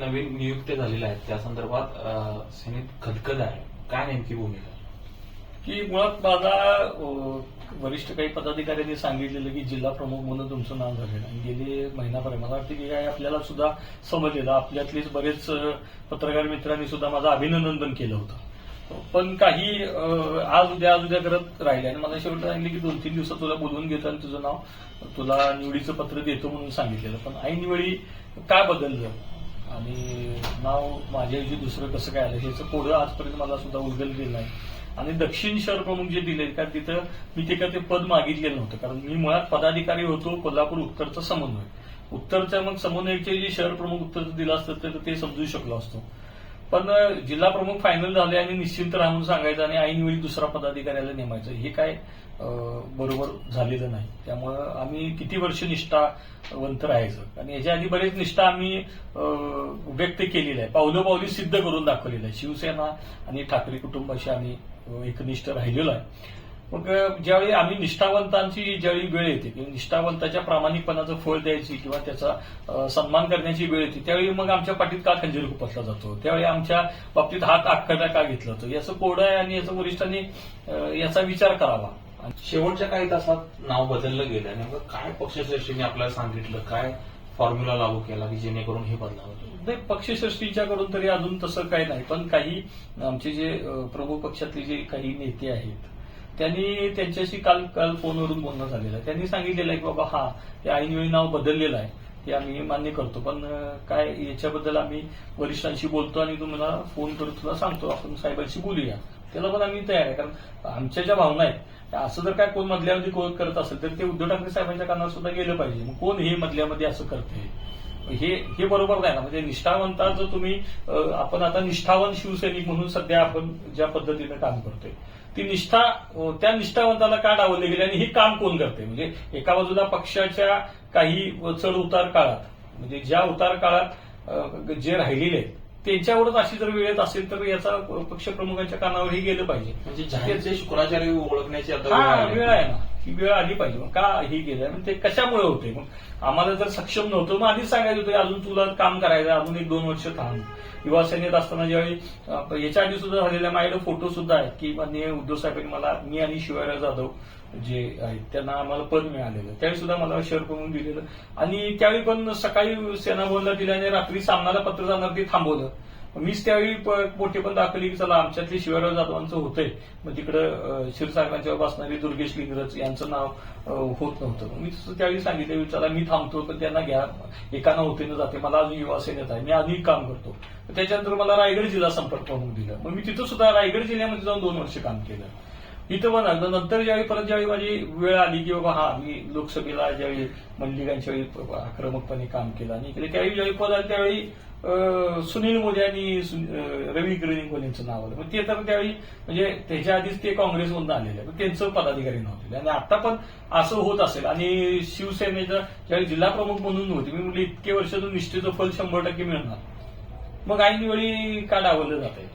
नवीन नियुक्त्या झालेल्या आहेत. त्या संदर्भात अं, सेनेत खदखद आहे. काय नेमकी भूमिका? की मुळात माझा वरिष्ठ काही पदाधिकाऱ्यांनी सांगितलेलं की जिल्हा प्रमुख म्हणून तुमचं नाव झालेलं आणि गेले महिनाभर मला वाटतं की काय आपल्याला सुद्धा समजलेलं. आपल्यातलेच बरेच पत्रकार मित्रांनी सुद्धा माझं अभिनंदन पण केलं होतं. पण काही आज उद्या आज उद्या करत राहिले. आणि मला शेवटी सांगितलं की दोन तीन दिवसात तुला बोलवून घेतो आणि तुझं नाव तुला निवडीचं पत्र देतो म्हणून सांगितलेलं. पण ऐनवेळी काय बदललं? आणि नाव माझ्याऐवजी दुसरं कसं काय आलं ह्याचं पुढं आजपर्यंत मला सुद्धा उलगडलेलं नाही. आणि दक्षिण शहर प्रमुख जे दिले कारण तिथं मी ते का ते पद मागितलेलं नव्हतं कारण मी मुळात पदाधिकारी होतो कोल्हापूर उत्तरचा समन्वय. उत्तरच्या मग समन्वयचे जे शहर प्रमुख उत्तरचं दिलं असतं तर ते समजू शकलो असतो. पण जिल्हा प्रमुख फायनल झाले आणि निश्चिंत राहून सांगायचं आणि ऐनवेळी दुसरा पदाधिकाऱ्याला नेमायचं हे काय बरोबर झालेलं नाही. त्यामुळं आम्ही किती वर्ष निष्ठावंत राहायचं. आणि याच्या आधी बरेच निष्ठा आम्ही व्यक्त केलेली आहे. पावलं पावली सिद्ध करून दाखवलेलं आहे. शिवसेना आणि ठाकरे कुटुंबाशी आम्ही एकनिष्ठ राहिलेलो आहे. मग ज्यावेळी आम्ही निष्ठावंतांची ज्यावेळी वेळ येते किंवा निष्ठावंताच्या प्रामाणिकपणाचं फळ द्यायची किंवा त्याचा सन्मान करण्याची वेळ येते त्यावेळी मग आमच्या पाठीत का खंजीर खुपसला जातो? त्यावेळी आमच्या बाबतीत हात आखडा का घेतला जातो? याचं कोड आहे आणि याचं वरिष्ठांनी याचा विचार करावा. शेवटच्या काही तासात नाव बदललं गेलं नेमकं काय पक्षश्रेष्ठीने आपल्याला सांगितलं? काय फॉर्म्युला लागू केला की जेणेकरून हे बदलावं? नाही पक्षश्रेष्ठीच्याकडून तरी अजून तसं काही नाही. पण काही आमचे जे प्रमुख पक्षातले जे काही नेते आहेत त्यांनी त्यांच्याशी काल काल फोनवरून बोलणं झालेलं आहे. त्यांनी सांगितलेलं आहे की बाबा हा हे ऐनवेळी नाव बदललेलं आहे. हे आम्ही मान्य करतो. पण काय याच्याबद्दल आम्ही वरिष्ठांशी बोलतो आणि तुम्हाला फोन करून तुला सांगतो. आपण साहेबांशी बोलूया. त्याला पण आम्ही तयार आहे. कारण आमच्या ज्या भावना आहेत असं जर काय कोण मधल्यामध्ये करत असेल तर ते उद्धव ठाकरे साहेबांच्या कानावर सुद्धा गेलं पाहिजे. मग कोण हे मधल्यामध्ये असं करते हे हे बरोबर नाही ना. म्हणजे निष्ठावंता जर तुम्ही आपण आता निष्ठावंत शिवसैनिक म्हणून सध्या आपण ज्या पद्धतीने काम करतोय ती निष्ठा त्या निष्ठावंताला का डावलले गेले आणि हे काम कोण करते म्हणजे एका बाजूला पक्षाच्या काही चढ उतार काळात म्हणजे ज्या उतार काळात जे राहिलेले आहेत त्यांच्यावरच अशी जर वेळ येत असेल तर याचा पक्षप्रमुखांच्या कानावरही गेलं पाहिजे. म्हणजे जाहीरचे शुक्राचार्य ओळखण्याची आता वेळ हा आहे ना. ही वेळ आली पाहिजे. मग का ही गेलं ते कशामुळे होते? मग आम्हाला जर सक्षम नव्हतं मग आधीच सांगायचं होतं अजून तुला काम करायचं अजून एक दोन वर्ष थांब. युवा सेनेत असताना ज्यावेळी याच्या आधी सुद्धा झालेल्या माझ्याकडे फोटो सुद्धा आहेत की उद्धव साहेबांनी मला मी आणि शिवाराव जाधव जे आहेत त्यांना आम्हाला पद मिळालेलं. त्यावेळी सुद्धा मला शहर करून दिलेलं. आणि त्यावेळी पण सकाळी सेना बोलला दिलं आणि रात्री सामनाला पत्र जाणार ते थांबवलं. मीच त्यावेळी मोठे पण दाखवली की चला आमच्यातले शिवाराव जाधवांचं होतंय. मग तिकडं अं, बसणारी दुर्गेश लिंगरज यांचं नाव होत नव्हतं. मी त्यावेळी सांगितलं चला मी थांबतो पण त्यांना घ्या. एकानं होते न जाते. मला अजून युवा सेनेत आहे. मी अधिक काम करतो. त्याच्यानंतर मला रायगड जिल्हा संपर्क म्हणून दिला. मग मी तिथं सुद्धा रायगड जिल्ह्यामध्ये जाऊन दोन वर्ष काम केलं. इथं पण आलं. नंतर ज्यावेळी परत ज्यावेळी माझी वेळ आली की बाबा हा मी लोकसभेला ज्यावेळी मल्लिकांच्या वेळी आक्रमकपणे काम केलं आणि इकडे त्यावेळी ज्यावेळी पद आलं त्यावेळी सुनील मोदी आणि रवी किरणीकर यांचं नाव आलं. मग ते तर त्यावेळी म्हणजे त्याच्या आधीच ते काँग्रेसमधून आलेले मग त्यांचं पदाधिकारी नव्हते. आणि आता पण असं होत असेल. आणि शिवसेनेचं ज्यावेळी जिल्हा प्रमुख म्हणून होते मी म्हटलं इतके वर्ष तर फल शंभर टक्के मिळणार. मग ऐन वेळी का डावललं जात आहे